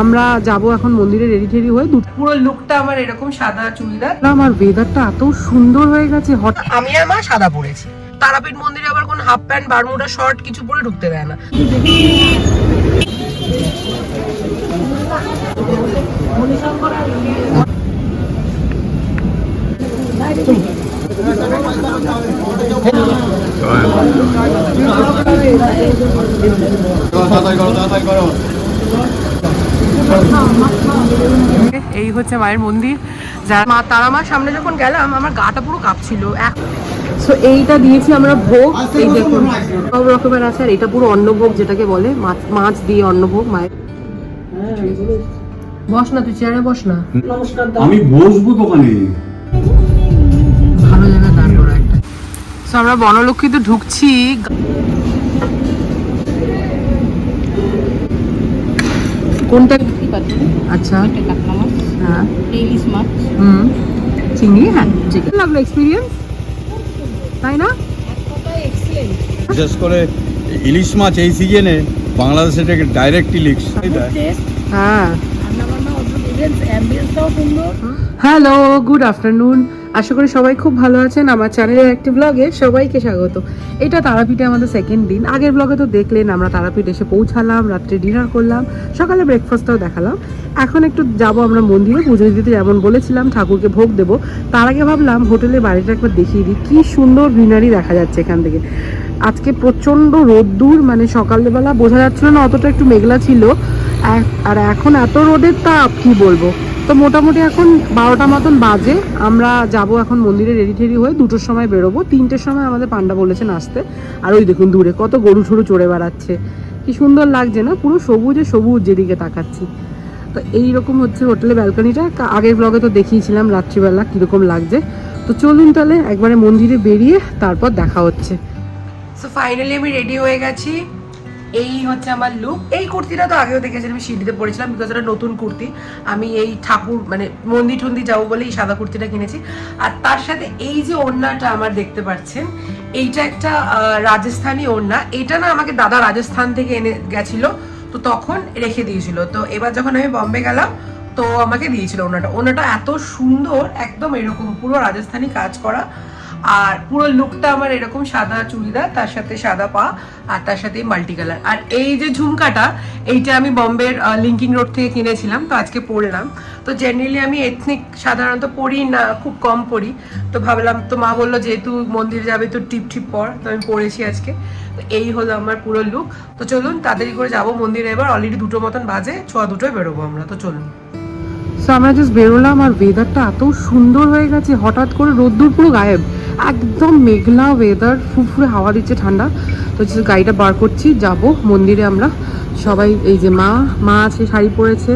আমরা যাব এখন মন্দিরে রেডি টেডি হয়ে দুটো পুরো লুকটা আমার এরকম সাদা চুড়িদার আমার ওয়েদারটা এত সুন্দর হয়ে গেছে হঠাৎ আমি আর মা সাদা পরেছি তারাপীঠ মন্দিরে আবার কোন হাফ প্যান্ট বারমুডা শর্ট কিছু পরে ঢুকতে দেয় না এই হচ্ছে মায়ের মন্দির। যা মা তারা মার সামনে যখন গেলাম আমার গাটা পুরো কাঁপছিল। সো এইটা দিয়েছি আমরা ভোগ। এই দেখুন সব রকমের আছে আর এটা পুরো অন্নভোগ যেটাকে বলে। মাছ মাছ দিয়ে অন্নভোগ মায়ের। বস না তুই চেয়ারে বস না। আমি বসবো দোকানে। ভালো জায়গা দাঁড় করা একটা। সো আমরা বনলক্ষ্মীতে ঢুকছি। কোনটা? আচ্ছা। হ্যাঁ। ইলিশ মাছ। হুম। চিংড়ি? হ্যাঁ চিকেন লাগল এক্সপিরিয়েন্স তাই না? বিশেষ করে ইলিশ মাছ এই সিজনে বাংলাদেশে থেকে ডাইরেক্ট ইলিশ হ্যাঁ। হ্যালো গুড আফটারনুন আশা করি সবাই খুব ভালো আছেন। আমার চ্যানেলের একটি ব্লগে সবাইকে স্বাগত। এটা তারাপীঠে আমাদের সেকেন্ড দিন। আগের ব্লগে তো দেখলেন, আমরা তারাপীঠ এসে পৌঁছালাম, রাত্রে ডিনার করলাম, সকালে ব্রেকফাস্টটাও দেখালাম। এখন একটু যাব আমরা মন্দিরে, পুজো দিতে যেমন বলেছিলাম, ঠাকুরকে ভোগ দেবো। তার আগে ভাবলাম হোটেলে বাড়িটা একবার দেখিয়ে দিই। কী সুন্দর গ্রিনারি দেখা যাচ্ছে এখান থেকে। আজকে প্রচণ্ড রোদ্দুর মানে সকালবেলা বোঝা যাচ্ছিল না, অতটা একটু মেঘলা ছিল। আর এখন এত রোদের তাপ, কি বলব? তো মোটামুটি এখন বারোটা মতন বাজে। আমরা যাব এখন মন্দিরে রেডি টেডি হয়ে দুটোর সময় বেরোবো। তিনটের সময় আমাদের পান্ডা বলেছেন আসতে। আর ওই দেখুন দূরে কত গরু ঠরু চড়ে বেড়াচ্ছে। কি সুন্দর লাগছে না? পুরো সবুজে সবুজ যেদিকে তাকাচ্ছি। তো এইরকম হচ্ছে হোটেলের ব্যালকনিটা। আগের ব্লগে তো দেখিয়েছিলাম রাত্রিবেলা কীরকম লাগছে। তো চলুন তাহলে একবারে মন্দিরে বেরিয়ে তারপর দেখা হচ্ছে। সো ফাইনালি আমি রেডি হয়ে গেছি। এই হচ্ছে আমার লুক এই কুর্তিটা তো আগেও দেখেছেন, আমি সিঁড়িতে পরেছিলাম বিকজ এটা নতুন কুর্তি। আমি এই ঠাকুর মানে মন্দির টন্দির যাব বলে এই সাদা কুর্তিটা কিনেছি। আর তার সাথে এই যে ওড়নাটা আমার দেখতে পাচ্ছেন, এইটা একটা রাজস্থানী ওড়না। এটা না আমাকে দাদা রাজস্থান থেকে এনে গেছিল, তো তখন রেখে দিয়েছিল। তো এবার যখন আমি বম্বে গেলাম, তো আমাকে দিয়েছিল ওনাটা ওনাটা এত সুন্দর, একদম এরকম পুরো রাজস্থানী কাজ করা। আর পুরো লুকটা আমার এরকম সাদা চুড়িদার, তার সাথে সাদা পা, আর তার সাথে মাল্টি কালার আর এই যে ঝুমকাটা, এইটা আমি বম্বের লিঙ্কিং রোড থেকে কিনেছিলাম, তো আজকে পরলাম। তো জেনারেলি আমি এথনিক সাধারণত পরি না, খুব কম পরি। তো ভাবলাম, তো মা বলল, যেহেতু মন্দির যাবে তো টিপ টিপ পর। তো আমি পরেছি আজকে। তো এই হলো আমার পুরো লুক তো চলুন, তাড়াতাড়ি করে যাব মন্দিরে এবার। অলরেডি দুটো মতন বাজে, ছোয়া দুটোয় বেরোবো আমরা। তো চলুন। আমরা জাস্ট বেরোলাম আর ওয়েদারটা এত সুন্দর হয়ে গেছে, হঠাৎ করে রোদ্দুর পুরো গায়েব। একদম মেঘলা ওয়েদার ফুরফুরে হাওয়া দিচ্ছে ঠান্ডা। তো গাড়িটা বার করছি যাব। মন্দিরে আমরা সবাই এই যে মা মা আছে শাড়ি পরেছে।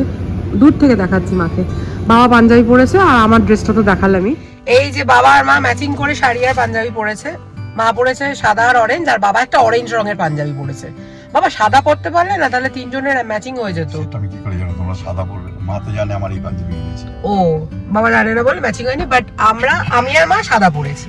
দূর থেকে দেখাচ্ছি মাকে। বাবা পাঞ্জাবি পরেছে আর আমার ড্রেসটা তো দেখালামই এই যে বাবা আর মা ম্যাচিং করে শাড়ি আর পাঞ্জাবি পরেছে। মা পরেছে সাদা আর অরেঞ্জ আর বাবা একটা অরেঞ্জ রঙের পাঞ্জাবি পরেছে। বাবা সাদা পরতে পারলে না তাহলে তিনজনের ম্যাচিং হয়ে যেত। আমি কি করে জানো তোমরা সাদা পড়বে মা তো জানে আমার এই পাঞ্জাবি ও বাবা জানে না বলে ম্যাচিং হয়নি বাট আমরা আমি আর মা সাদা পরেছি।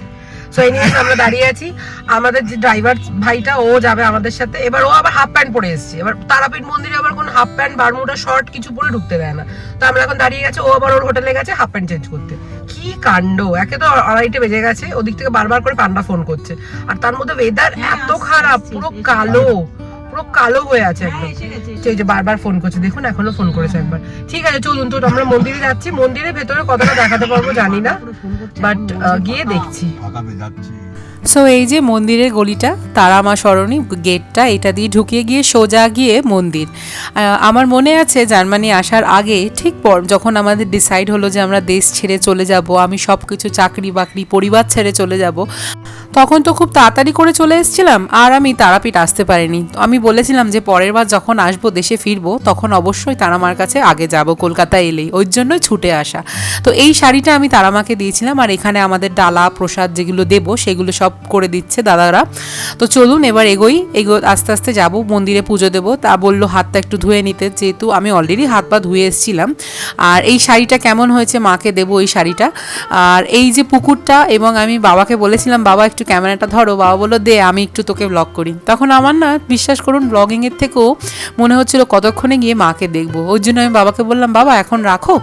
সো নিয়ে আমরা দাঁড়িয়ে আছি। আমাদের যে ড্রাইভার ভাইটা, ও যাবে আমাদের সাথে। এবার ও আবার হাফ প্যান্ট পরে এসেছে। এবার তারাপীঠ মন্দিরে আবার কোন হাফ প্যান্ট বারমুটা শর্ট কিছু পরে ঢুকতে দেয় না। তো আমরা এখন দাঁড়িয়ে গেছে ও আবার ওর হোটেলে গেছে হাফ প্যান্ট চেঞ্জ করতে। কি কাণ্ড? একে তো আড়াইটে বেজে গেছে। ওদিক থেকে বারবার করে পান্ডা ফোন করছে। আর তার মধ্যে ওয়েদার এত খারাপ, পুরো কালো। পুরো কালো হয়ে আছে একদম। এই যে বারবার ফোন করছে দেখুন এখনও ফোন করেছে একবার। ঠিক আছে চলুন তো আমরা মন্দিরে যাচ্ছি। মন্দিরের ভেতরে কতটা দেখাতে পারব জানি না বাট গিয়ে দেখছি। সো এই যে মন্দিরের গলিটা তারা মা সরণি গেটটা এটা দিয়ে ঢুকিয়ে গিয়ে সোজা গিয়ে মন্দির। আমার মনে আছে জার্মানি আসার আগে ঠিক পর যখন আমাদের ডিসাইড হলো যে আমরা দেশ ছেড়ে চলে যাব আমি সব কিছু চাকরি বাকরি পরিবার ছেড়ে চলে যাব তখন তো খুব তাড়াতাড়ি করে চলে এসেছিলাম, আর আমি তারাপীঠ আসতে পারিনি। আমি বলেছিলাম যে পরের বার যখন আসব, দেশে ফিরবো, তখন অবশ্যই তারামার কাছে আগে যাব, কলকাতা এলেই, ওই জন্যই ছুটে আসা। তো এই শাড়িটা আমি তারামাকে দিয়েছিলাম, আর এখানে আমাদের ডালা, প্রসাদ যেগুলো দেবো, সেগুলো সব করে দিচ্ছে দাদারা। তো চলুন, এবার এগোই, এগো, আস্তে আস্তে যাব, মন্দিরে পুজো দেবো। তা বলল, হাতটা একটু ধুয়ে নিতে, যেহেতু আমি অলরেডি হাত পা ধুয়ে এসেছিলাম। আর এই শাড়িটা কেমন হয়েছে, মাকে দেবো এই শাড়িটা। আর এই যে পুকুরটা, এবং আমি বাবাকে বলেছিলাম, বাবা, একটু একটু ক্যামেরাটা ধরো, বাবা বলল, দে, আমি একটু তোকে ব্লগ করি। তখন আমার না, বিশ্বাস করুন ব্লগিংয়ের থেকেও মনে হচ্ছিল কতক্ষণে গিয়ে মাকে দেখব। ওই জন্য আমি বাবাকে বললাম, বাবা, এখন রাখো,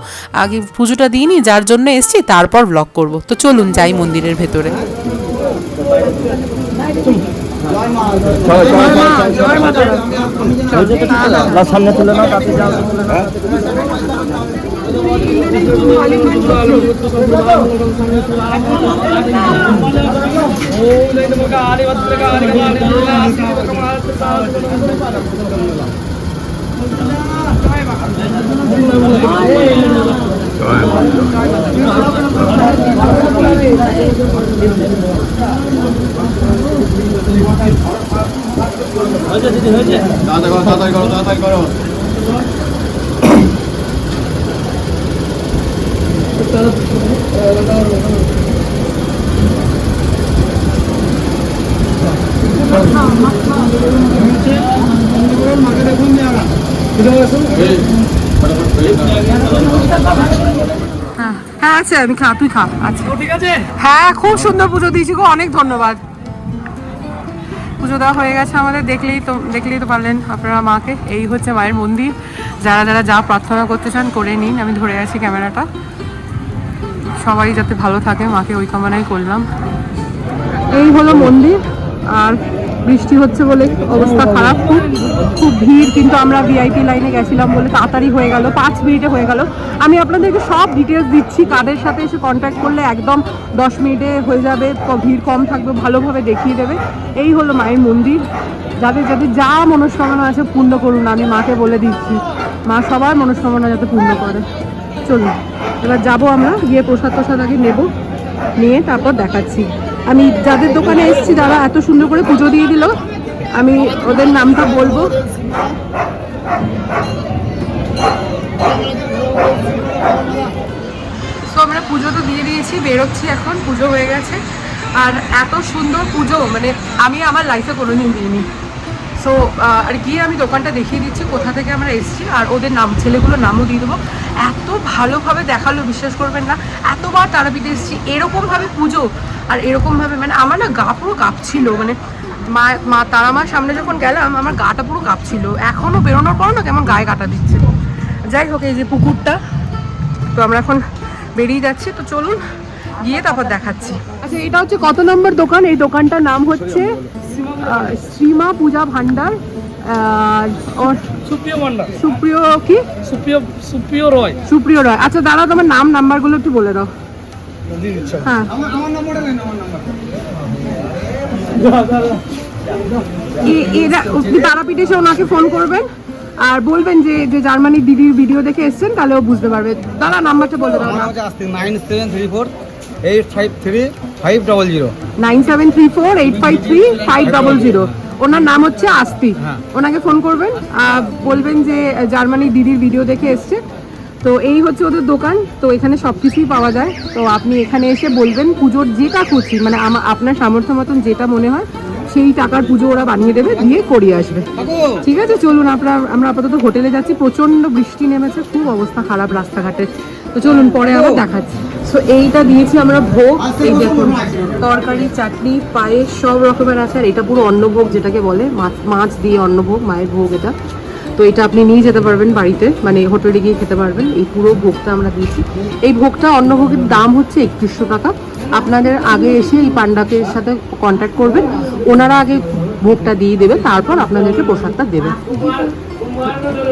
আগে পুজোটা দিইনি, যার জন্য এসছি, তারপর ব্লগ করব। তো চলুন যাই মন্দিরের ভেতরে। সামনে তুলে নাও, তাতে যাও তাড়াতাড়ি করো তাড়াতাড়ি করো তাড়াতাড়ি করো আমি খা তুই খা। আচ্ছা। ঠিক আছে? হ্যাঁ খুব সুন্দর পুজো দিয়েছি গো অনেক ধন্যবাদ। পুজো দেওয়া হয়ে গেছে আমাদের দেখলেই তো দেখলেই তো পারলেন আপনারা মাকে। এই হচ্ছে মায়ের মন্দির। যারা যারা যা প্রার্থনা করতে চান করে নিন। আমি ধরে আছি ক্যামেরাটা। সবাই যাতে ভালো থাকে মাকে ওই কামনাই করলাম। এই হলো মন্দির আর বৃষ্টি হচ্ছে বলে অবস্থা খারাপ, খুব খুব ভিড়, কিন্তু আমরা ভিআইপি লাইনে গেছিলাম বলে তাড়াতাড়ি হয়ে গেল, পাঁচ মিনিটে হয়ে গেল। আমি আপনাদেরকে সব ডিটেলস দিচ্ছি, কাদের সাথে এসে কন্ট্যাক্ট করলে একদম দশ মিনিটে হয়ে যাবে ভিড় কম থাকবে, ভালোভাবে দেখিয়ে দেবে। এই হলো মায়ের মন্দির। যাদের যাদের যা মনস্কামনা আছে পূর্ণ করুন, আমি মাকে বলে দিচ্ছি। মা সবার মনস্কামনা যাতে পূর্ণ করে। চলুন, এবার যাব আমরা, গিয়ে প্রসাদ প্রসাদ আগে নেব, নিয়ে তারপর দেখাচ্ছি। আমি যাদের দোকানে এসেছি তারা এত সুন্দর করে পুজো দিয়ে দিল, আমি ওদের নামটা বলব। আমরা পুজো তো দিয়ে দিয়েছি, বেরোচ্ছি এখন, পুজো হয়ে গেছে। আর এত সুন্দর পুজো মানে আমি আমার লাইফে কোনোদিন দিইনি। সো আর গিয়ে আমি দোকানটা দেখিয়ে দিচ্ছি, কোথা থেকে আমরা এসেছি, আর ওদের নাম, ছেলেগুলোর নামও দিয়ে দেবো। এত ভালোভাবে দেখাল, বিশ্বাস করবেন না, এতবার তারাপীঠে এসেছি, এরকমভাবে পুজো আর এরকমভাবে মানে আমার না গা পুরো কাঁপছিল মানে মা মা তারা মার সামনে যখন গেলাম, আমার গাটা পুরো কাঁপছিল। এখনও বেরোনোর পর না কেমন গায়ে কাটা দিচ্ছে। যাই হোক, এই যে পুকুরটা, তো আমরা এখন বেরিয়ে যাচ্ছি, তো চলুন গিয়ে তারপর দেখাচ্ছি। আচ্ছা এটা হচ্ছে কত নম্বর দোকান? এই দোকানটার নাম হচ্ছে শ্রীমা পূজা ভান্ডার। সুপ্রিয় সুপ্রিয় কি? সুপ্রিয় সুপ্রিয় রয়। সুপ্রিয় রয়। আচ্ছা দাদা তোমার নাম নাম্বারগুলো একটু বলে দাও। হ্যাঁ। তারাপীঠে এসে ওনাকে ফোন করবেন? আর বলবেন যে যে জার্মানির দিদির ভিডিও দেখে এসেছেন তাহলে ও বুঝতে পারবে। দাদা নাম্বারটা বলে দাও। Nine seven three four eight five three five double zero. Nine seven three four eight five three five double zero. ওনার নাম হচ্ছে আস্তি। ওনাকে ফোন করবেন বলবেন যে জার্মানির দিদির ভিডিও দেখে এসছে। তো এই হচ্ছে ওদের দোকান তো এখানে সব কিছুই পাওয়া যায়। তো আপনি এখানে এসে বলবেন পুজোর যেটা খুশি মানে আপনার সামর্থ্য মতন যেটা মনে হয় সেই টাকার পুজো ওরা বানিয়ে দেবে দিয়ে করিয়ে আসবে। ঠিক আছে চলুন আপনার আমরা আপাতত হোটেলে যাচ্ছি। প্রচণ্ড বৃষ্টি নেমেছে খুব অবস্থা খারাপ রাস্তাঘাটে। তো চলুন পরে আবার দেখাচ্ছি। তো এইটা দিয়েছি আমরা ভোগ এই দেখুন তরকারি চাটনি পায়েস সব রকমের আছে। আর এটা পুরো অন্নভোগ যেটাকে বলে মাছ মাছ দিয়ে অন্নভোগ মায়ের ভোগ এটা। তো এটা আপনি নিয়ে যেতে পারবেন বাড়িতে মানে হোটেলে গিয়ে খেতে পারবেন। এই পুরো ভোগটা আমরা দিয়েছি। এই ভোগটা অন্নভোগের দাম হচ্ছে একত্রিশশো টাকা। আপনাদের আগে এসে এই পান্ডাকে সাথে কন্ট্যাক্ট করবেন। ওনারা আগে ভোগটা দিয়ে দেবে, তারপর আপনাদেরকে প্রসাদটা দেবে।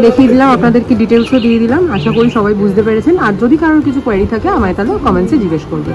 দেখিয়ে দিলাম, আপনাদেরকে ডিটেলসও দিয়ে দিলাম। আশা করি সবাই বুঝতে পেরেছেন। আর যদি কারোর কিছু কোয়ারি থাকে, আমায় তাহলে কমেন্টসে জিজ্ঞেস করবে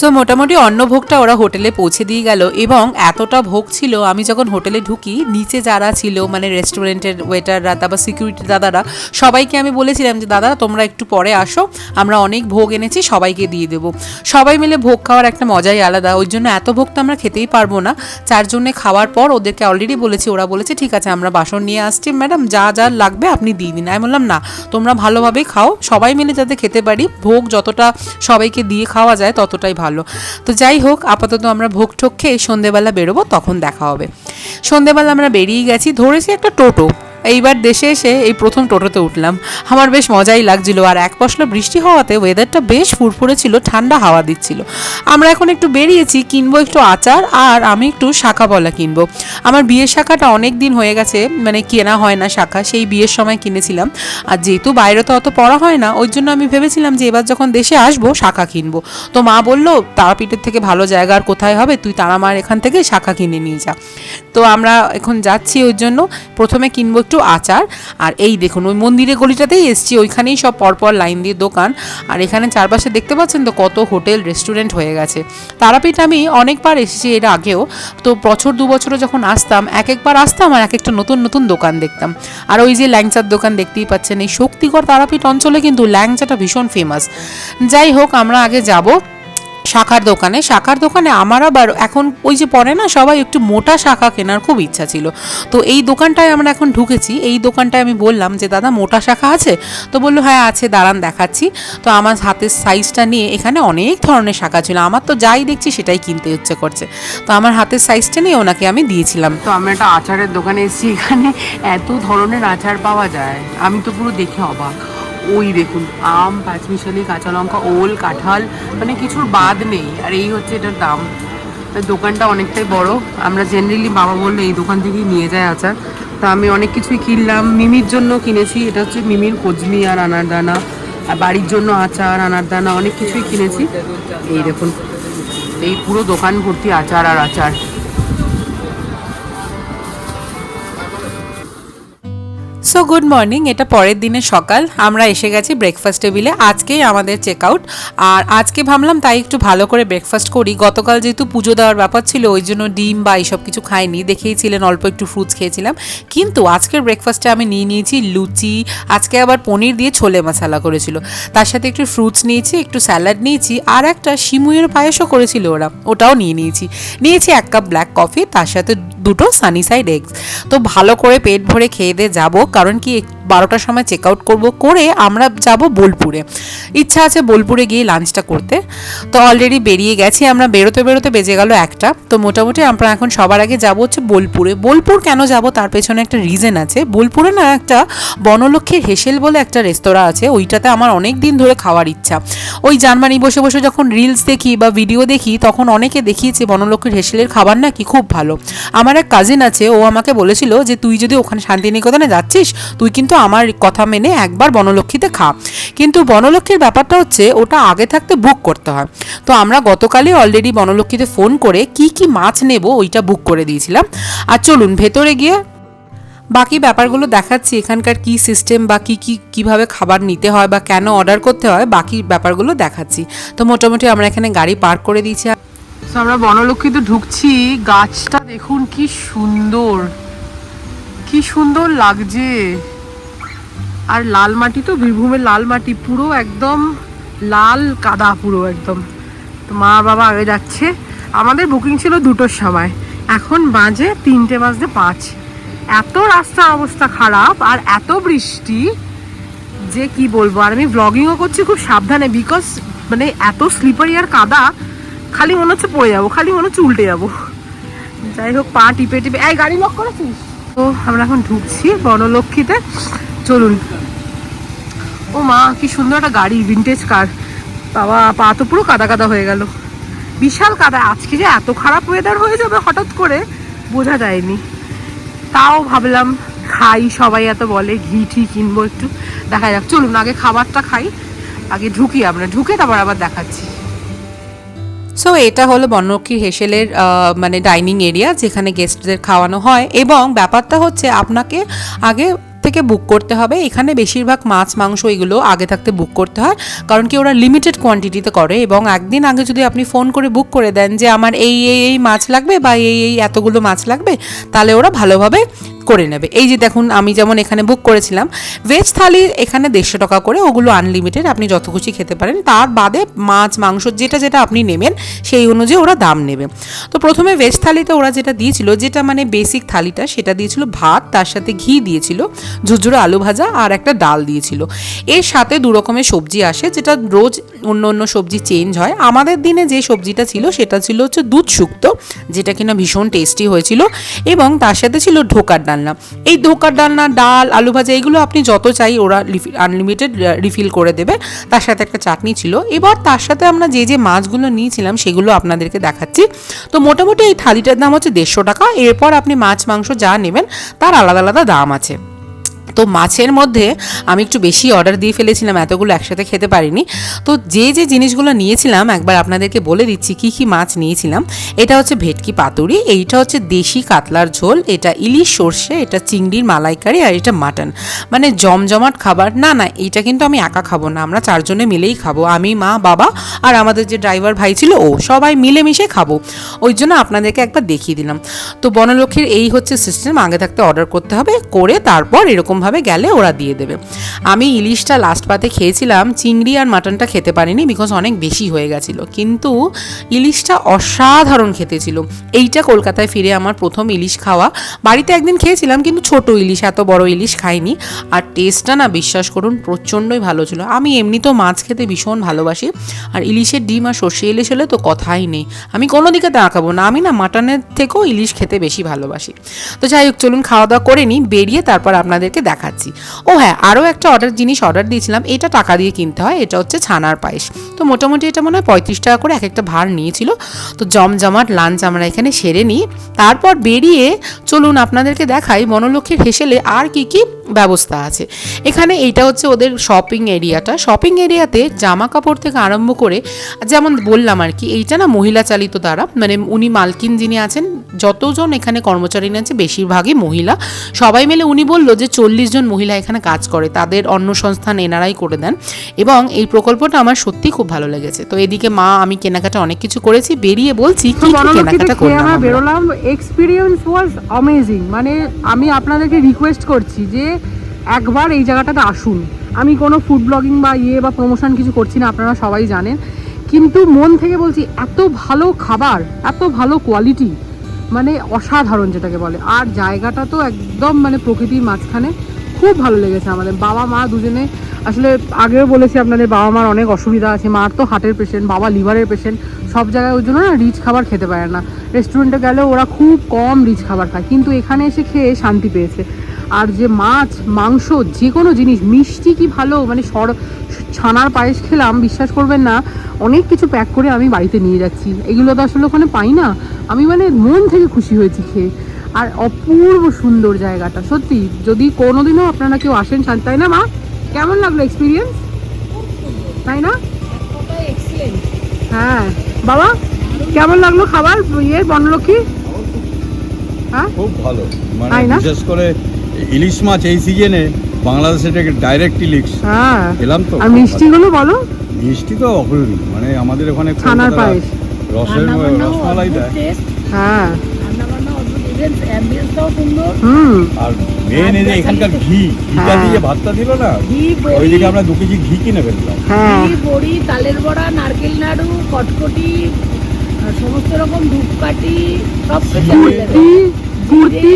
সো মোটামুটি অন্নভোগটা ওরা হোটেলে পৌঁছে দিয়ে গেল এবং এতটা ভোগ ছিল, আমি যখন হোটেলে ঢুকি, নিচে যারা ছিল মানে রেস্টুরেন্টের ওয়েটাররা তারপর সিকিউরিটি দাদারা, সবাইকে আমি বলেছিলাম যে, দাদা, তোমরা একটু পরে আসো, আমরা অনেক ভোগ এনেছি, সবাইকে দিয়ে দেবো। সবাই মিলে ভোগ খাওয়ার একটা মজাই আলাদা, ওই জন্য এত ভোগ তো আমরা খেতেই পারব না। চারজনে খাওয়ার পর ওদেরকে অলরেডি বলেছি, ওরা বলেছে, ঠিক আছে, আমরা বাসন নিয়ে আসছি ম্যাডাম যা যা লাগবে আপনি দিয়ে দিন। আমি বললাম, না, তোমরা ভালোভাবেই খাও, সবাই মিলে যাতে খেতে পারি, ভোগ যতটা সবাইকে দিয়ে খাওয়া যায়, ততটাই ভালো। তো যাই হোক, আপাতত আমরা ভোগ টোক খেয়ে সন্ধেবেলা বেরোবো, তখন দেখা হবে। সন্ধেবেলা আমরা বেরিয়ে গেছি, ধরেছি একটা টোটো। এইবার দেশে এসে এই প্রথম টোটোতে উঠলাম। আমার বেশ মজাই লাগছিল আর এক পশলা বৃষ্টি হওয়াতে ওয়েদারটা বেশ ফুরফুরে ছিল, ঠান্ডা হাওয়া দিচ্ছিল। আমরা এখন একটু বেরিয়েছি, কিনবো একটু আচার আর আমি একটু শাখা বলা কিনবো। আমার বিয়ের শাখাটা অনেক দিন হয়ে গেছে মানে কেনা হয় না শাখা, সেই বিয়ের সময় কিনেছিলাম। আর যেহেতু বাইরে তো অত পড়া হয় না, ওই জন্য আমি ভেবেছিলাম যে এবার যখন দেশে আসব, শাখা কিনবো। তো মা বলল, তারাপীঠের থেকে ভালো জায়গা আর কোথায় হবে? তুই তারামার এখান থেকে শাখা কিনে নিয়ে যা। তো আমরা এখন যাচ্ছি ওই জন্য, প্রথমে কিনবো একটু আচার। আর এই দেখুন, ওই মন্দিরের গলিটাতেই এসছি, ওইখানেই সব পরপর লাইন দিয়ে দোকান। আর এখানে চারপাশে দেখতে পাচ্ছেন তো কত হোটেল, রেস্টুরেন্ট হয়ে গেছে। তারাপীঠ আমি অনেকবার এসেছি এর আগেও, তো বছর, দু বছরে যখন আসতাম এক একবার আসতাম আর এক একটা নতুন নতুন দোকান দেখতাম। আর ওই যে ল্যাংচার দোকান দেখতেই পাচ্ছেন, এই শক্তিগড় তারাপীঠ অঞ্চলে কিন্তু ল্যাংচাটা ভীষণ ফেমাস যাই হোক, আমরা আগে যাব। শাখার দোকানে। শাখার দোকানে আমার আবার এখন ওই যে পরে না সবাই একটু মোটা শাখা কেনার খুব ইচ্ছা ছিল। তো এই দোকানটায় আমরা এখন ঢুকেছি। এই দোকানটায় আমি বললাম যে, দাদা, মোটা শাখা আছে? তো বলল হ্যাঁ আছে, দাঁড়ান, দেখাচ্ছি। তো আমার হাতের সাইজটা নিয়ে এখানে অনেক ধরনের শাখা ছিল। আমার তো যাই দেখছি সেটাই কিনতে ইচ্ছে করছে। তো আমার হাতের সাইজটা নিয়ে ওনাকে আমি দিয়েছিলাম। তো আমরা একটা আচারের দোকানে এসেছি। এখানে এত ধরনের আচার পাওয়া যায়। আমি তো পুরো দেখে অবাক। ওই দেখুন, আম, পাঁচমিশালি, কাঁচা লঙ্কা, ওল, কাঁঠাল মানে কিছুর বাদ নেই। আর এই হচ্ছে এটার দাম। দোকানটা অনেকটাই বড়। আমরা জেনারেলি বাবা বলল এই দোকান থেকেই নিয়ে যায় আচার। তা আমি অনেক কিছুই কিনলাম। মিমির জন্য কিনেছি। এটা হচ্ছে মিমির কোজমি আর আনারদানা। আর বাড়ির জন্য আচার, আনারদানা, অনেক কিছুই কিনেছি। এই দেখুন, এই পুরো দোকান ভর্তি আচার আর আচার। সো গুড মর্নিং এটা পরের দিনে সকাল। আমরা এসে গেছি ব্রেকফাস্ট টেবিলে আজকেই আমাদের চেক আউট আর আজকে ভাবলাম তাই একটু ভালো করে ব্রেকফাস্ট করি। গতকাল যেহেতু পুজো দেওয়ার ব্যাপার ছিল, ওই জন্য ডিম বা এইসব কিছু খাইনি। দেখেইছিলেন অল্প একটু ফ্রুটস খেয়েছিলাম। কিন্তু আজকের ব্রেকফাস্টে আমি নিয়ে নিয়েছি লুচি। আজকে আবার পনির দিয়ে ছোলে মশালা করেছিল। তার সাথে একটু ফ্রুটস নিয়েছি, একটু স্যালাড নিয়েছি। আর একটা শিমুয়ের পায়েসও করেছিল ওরা। ওটাও নিয়ে নিয়েছি। নিয়েছি এক কাপ ব্ল্যাক কফি তার সাথে দুটো সানি সাইড এগস তো ভালো করে পেট ভরে খেয়ে দিয়ে যাব। কারণ কি বারোটার সময় চেক আউট করব, করে আমরা যাব বোলপুরে। ইচ্ছা আছে বোলপুরে গিয়ে লাঞ্চটা করতে। তো অলরেডি বেরিয়ে গেছি, আমরা বেরোতে বেরোতে বেজে গেল একটা। তো মোটামুটি আমরা এখন সবার আগে যাব হচ্ছে বোলপুরে। বোলপুর কেন যাব তার পেছনে একটা রিজন আছে। বোলপুরে না একটা বনলক্ষ্মীর হেসেল বলে একটা রেস্তোরাঁ আছে, ওইটাতে আমার অনেক দিন ধরে খাওয়ার ইচ্ছা। ওই জার্মানি বসে বসে যখন রিলস দেখি বা ভিডিও দেখি, তখন অনেকে দেখিয়েছে বনলক্ষ্মীর হেসেলের খাবার নাকি খুব ভালো। আমার এক কাজিন আছে, ও আমাকে বলেছিল যে, তুই যদি ওখানে শান্তিনিকেতনে যাচ্ছিস, তুই কিন্তু আমার কথা মেনে একবার বনলক্ষ্মীতে খা। কিন্তু বনলক্ষ্মীর ব্যাপারটা হচ্ছে, ওটা আগে থাকতে বুক করতে হয়। তো আমরা গতকালই অলরেডি বনলক্ষ্মীতে ফোন করে কি কি মাছ নেব ওইটা বুক করে দিয়েছিলাম। আর চলুন, ভেতরে গিয়ে বাকি ব্যাপারগুলো দেখাচ্ছি, এখানকার কি সিস্টেম বা কী কী কীভাবে খাবার নিতে হয় বা কেন অর্ডার করতে হয়, বাকি ব্যাপারগুলো দেখাচ্ছি। তো মোটামুটি আমরা এখানে গাড়ি পার্ক করে দিয়েছি। তো আমরা বনলক্ষ্মীতে ঢুকছি, গাছটা দেখুন কি সুন্দর। কি সুন্দর লাগছে। আর লাল মাটি তো বীরভূমের লাল মাটি পুরো একদম লাল কাদা পুরো একদম। তো মা বাবা আগে যাচ্ছে। আমাদের বুকিং ছিল দুটোর সময়। এখন বাজে তিনটে বাজতে পাঁচ। এত রাস্তার অবস্থা খারাপ আর এত বৃষ্টি যে কি বলব? আর আমি ব্লগিংও করছি খুব সাবধানে বিকজ মানে এত স্লিপারি আর কাদা, খালি মনে হচ্ছে পড়ে যাব, খালি মনে হচ্ছে উল্টে যাব। যাই হোক, পা টিপে টিপে এই, গাড়ি লক করেছিস? তো আমরা এখন ঢুকছি বনলক্ষ্মীতে। চলুন। ও মা, কি সুন্দর একটা গাড়ি ভিনটেজ কার বাবা, পা তো পুরো কাদা কাদা হয়ে গেল। বিশাল কাদা, আজকে যে এত খারাপ ওয়েদার হয়ে যাবে হঠাৎ করে, বোঝা যায়নি। তাও ভাবলাম, খাই, সবাই এত বলে, ঘি ঠি কিনবো একটু। দেখা যাক, চলুন, আগে খাবারটা খাই। আগে ঢুকি আমরা, ঢুকে তারপর আবার দেখাচ্ছি। সো এটা হলো বনলক্ষ্মীর হেসেলের মানে ডাইনিং এরিয়া যেখানে গেস্টদের খাওয়ানো হয়। এবং ব্যাপারটা হচ্ছে, আপনাকে আগে থেকে বুক করতে হবে। এখানে বেশিরভাগ মাছ, মাংস এগুলো আগে থাকতে বুক করতে হয়। কারণ কি ওরা লিমিটেড কোয়ান্টিটিতে করে এবং একদিন আগে যদি আপনি ফোন করে বুক করে দেন যে আমার এই এই এই মাছ লাগবে বা এই এই এতগুলো মাছ লাগবে, তাহলে ওরা ভালোভাবে করে নেবে। এই যে দেখুন, আমি যেমন এখানে বুক করেছিলাম ভেজ থালি এখানে দেড়শো টাকা করে, ওগুলো আনলিমিটেড আপনি যত খুশি খেতে পারেন। তার বাদে মাছ, মাংস, যেটা যেটা আপনি নেবেন, সেই অনুযায়ী ওরা দাম নেবে। তো প্রথমে ভেজ থালিতে ওরা যেটা দিয়েছিল, যেটা মানে বেসিক থালিটা, সেটা দিয়েছিল ভাত, তার সাথে ঘি দিয়েছিল, ঝুরঝুরে আলু ভাজা আর একটা ডাল দিয়েছিল। এর সাথে দু রকমের সবজি আসে, যেটা রোজ অন্য অন্য সবজি চেঞ্জ হয়। আমাদের দিনে যে সবজিটা ছিল, সেটা ছিল হচ্ছে দুধ শুক্তো, যেটা কিনা ভীষণ টেস্টি হয়েছিল এবং তার সাথে ছিল ঢোকার ডাল ডালনা। এই ধোকার ডালনা, ডাল, আলু ভাজা, এগুলো আপনি যত চাই ওরা আনলিমিটেড রিফিল করে দেবে। তার সাথে একটা চাটনি ছিল। এবার তার সাথে আমরা যে যে মাছগুলো নিয়েছিলাম, সেগুলো আপনাদেরকে দেখাচ্ছি। তো মোটামুটি এই থালিটার দাম হচ্ছে দেড়শো টাকা। এরপর আপনি মাছ, মাংস যা নেবেন, তার আলাদা আলাদা দাম আছে। তো মাছের মধ্যে আমি একটু বেশি অর্ডার দিয়ে ফেলেছিলাম, এতগুলো একসাথে খেতে পারিনি। তো যে যে জিনিসগুলো নিয়েছিলাম, একবার আপনাদেরকে বলে দিচ্ছি, কি কি মাছ নিয়েছিলাম। এটা হচ্ছে ভেটকি পাতুরি, এইটা হচ্ছে দেশি কাতলার ঝোল, এটা ইলিশ সর্ষে, এটা চিংড়ির মালাইকারি আর এটা মাটন। মানে জমজমাট খাবার, না না, এইটা কিন্তু আমি একা খাব না, আমরা চারজনে মিলেই খাব। আমি, মা, বাবা আর আমাদের যে ড্রাইভার ভাই ছিল, ও, সবাই মিলেমিশে খাব। ওই জন্য আপনাদেরকে একবার দেখিয়ে দিলাম। তো বনলক্ষ্মীর এই হচ্ছে সিস্টেম আগে থাকতে অর্ডার করতে হবে, করে তারপর এরকমভাবে গেলে ওরা দিয়ে দেবে। আমি ইলিশটা লাস্ট পাতে খেয়েছিলাম, চিংড়ি আর মাটনটা খেতে পারিনি বিকজ অনেক বেশি হয়ে গেছিল। কিন্তু ইলিশটা অসাধারণ খেতে ছিল। এইটা কলকাতায় ফিরে আমার প্রথম ইলিশ খাওয়া। বাড়িতে একদিন খেয়েছিলাম কিন্তু ছোট ইলিশ, এত বড় ইলিশ খাইনি। আর টেস্টটা না বিশ্বাস করুন প্রচণ্ডই ভালো ছিল। আমি এমনিতেও মাছ খেতে ভীষণ ভালোবাসি। আর ইলিশের ডিম আর সর্ষে ইলিশ হলে তো কথাই নেই। আমি কোনো দিকে তাকাবো না, আমি না মাটনের থেকেও ইলিশ খেতে বেশি ভালোবাসি। তো যাই হোক, চলুন খাওয়া দাওয়া করে নিই, বেরিয়ে তারপর আপনাদেরকে দেখাচ্ছি। ও হ্যাঁ আরও একটা অর্ডার জিনিস অর্ডার দিয়েছিলাম, এটা টাকা দিয়ে কিনতে হয়, এটা হচ্ছে ছানার পায়েস। তো মোটামুটি এটা মনে হয় পঁয়ত্রিশ টাকা করে এক একটা ভার নিয়েছিল। তো জমজমাট লাঞ্চ আমরা এখানে সেরে নিই। তারপর বেরিয়ে চলুন আপনাদেরকে দেখাই, বনলক্ষ্মীর হেসেলে আর কি কি ব্যবস্থা আছে। এখানে এইটা হচ্ছে ওদের শপিং এরিয়াটা শপিং এরিয়াতে জামা কাপড় থেকে আরম্ভ করে যেমন বললাম আর কি এইটা না মহিলা চালিত দ্বারা মানে উনি মালকিন যিনি আছেন যতজন এখানে কর্মচারী আছে বেশিরভাগই মহিলা। সবাই মিলে উনি বলল যে চল্লিশ জন মহিলা এখানে কাজ করে তাদের অন্য সংস্থান এনারাই করে দেন। এবং এই প্রকল্পটা আমার সত্যি খুব ভালো লেগেছে। তো এদিকে মা আমি কেনাকাটা অনেক কিছু করেছি বেরিয়ে বলছি কি কেনাকাটা করলাম। বেরোলাম। এক্সপিরিয়েন্স ওয়াজ অ্যামেজিং মানে আমি আপনাদেরকে রিকোয়েস্ট করছি যে একবার এই জায়গাটাতে আসুন। আমি কোনো ফুড ব্লগিং বা ইয়ে বা প্রমোশন কিছু করছি না, আপনারা সবাই জানেন। কিন্তু মন থেকে বলছি, এত ভালো খাবার, এত ভালো কোয়ালিটি মানে অসাধারণ যেটাকে বলে। আর জায়গাটা তো একদম মানে প্রকৃতির মাঝখানে খুব ভালো লেগেছে আমাদের। বাবা মা দুজনে, আসলে আগেও বলেছি আপনাদের, বাবা মার অনেক অসুবিধা আছে। মার তো হার্টের পেশেন্ট বাবা লিভারের পেশেন্ট সব জায়গায় ওই জন্য না রিচ খাবার খেতে পারে না। রেস্টুরেন্টে গেলেও ওরা খুব কম রিচ খাবার খায়। কিন্তু এখানে এসে খেয়ে শান্তি পেয়েছে। আর যে মাছ মাংস যে কোনো জিনিস মিষ্টি কি ভালো? মানে সর ছানার পায়েস খেলাম বিশ্বাস করবেন না অনেক কিছু প্যাক করে আমি বাড়িতে নিয়ে যাচ্ছি। এগুলো তো আসলে ওখানে পাই না। আমি মানে মন থেকে খুশি হয়েছি খেয়ে। আর অপূর্ব সুন্দর জায়গাটা সত্যি। যদি কোনোদিনও আপনারা কেউ আসেন তাই না মা? কেমন লাগল এক্সপিরিয়েন্স তাই না? হ্যাঁ। বাবা কেমন লাগল খাবার? ইয়ে বনলক্ষ্মী? হ্যাঁ? খুব ভালো। মানে তাই না? বিশেষ করে ইলিশ মাছ এই সিজনে বাংলাদেশে থেকে ডাইরেক্ট ইলিশ। হ্যাঁ। খেলাম তো। আর মিষ্টিগুলো বলো? মিষ্টি তো অপূর্ব। মানে আমাদের ওখানে ছানার পায়েস। রসের রসমালাই দেয়। হ্যাঁ। আর মেন এই যে এখানকার ঘি ঘিটা হ্যাঁ। দিয়ে ভাতটা দিল না? ঘি বড়ি। আমরা দু কেজি ঘি কিনে ফেললাম। হ্যাঁ। ঘি বড়ি তালের বড়া নারকেল নাড়ু কটকটি সমস্ত রকম ধূপকাঠি সব কিছু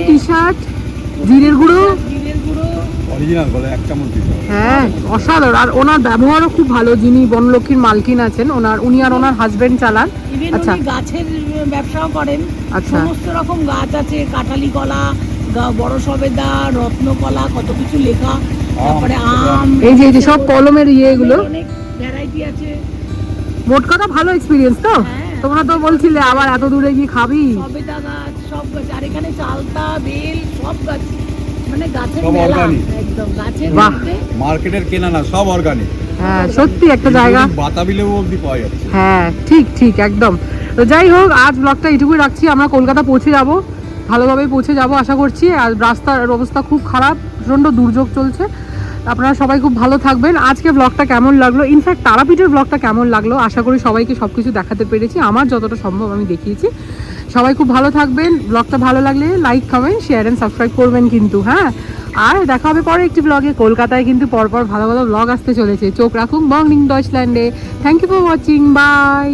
টি শার্ট জিরের গুঁড়ো? অরিজিনাল বলে এক চামচ দিতে হ্যাঁ অসাধারণ। আর ওনার ব্যবহারও খুব ভালো। যিনি বনলক্ষ্মীর মালকিন আছেন ওনার উনি আর ওনার হাজবেন্ড চালান। আচ্ছা। গাছের ব্যবসাও করেন। আচ্ছা। সমস্ত রকম গাছ আছে কাঁঠালি কলা বড় সবেদা রত্নকলা কত কিছু লেখা। তারপরে আম এই যে এই যে সব কলমের ইয়ে এগুলো। অনেক ভ্যারাইটি আছে। মোট কথা ভালো এক্সপিরিয়েন্স তো? হ্যাঁ। তোমরা তো বলছিলে আবার এত দূরে গিয়ে খাবি? সবেদা গাছ গাছ আর এখানে চালতা বেল সব গাছ মানে গাছের সব মেলা organic। একদম গাছের বাহ। মধ্যে। মার্কেটের কেনা না সব অর্গানিক হ্যাঁ সত্যি একটা জায়গা। বাতাবি লেবু অবধি পাওয়া যাচ্ছে। হ্যাঁ ঠিক ঠিক একদম। তো যাই হোক আজ ব্লগটা এইটুকুই রাখছি। আমরা কলকাতা পৌঁছে যাব ভালোভাবেই পৌঁছে যাব আশা করছি। আর রাস্তার অবস্থা খুব খারাপ প্রচণ্ড দুর্যোগ চলছে। আপনারা সবাই খুব ভালো থাকবেন। আজকে ব্লগটা কেমন লাগল? ইনফ্যাক্ট তারাপীঠের ব্লগটা কেমন লাগল? আশা করি সবাইকে সব কিছু দেখাতে পেরেছি। আমার যতটা সম্ভব আমি দেখিয়েছি। সবাই খুব ভালো থাকবেন ব্লগটা ভালো লাগলে like comment share and subscribe করবেন কিন্তু হ্যাঁ? আর দেখা হবে পরে একটি ব্লগে কলকাতায় কিন্তু পরপর ভালো ভালো ব্লগ আসতে চলেছে। চোখ রাখুন বং ডচল্যান্ডে। Thank you for watching bye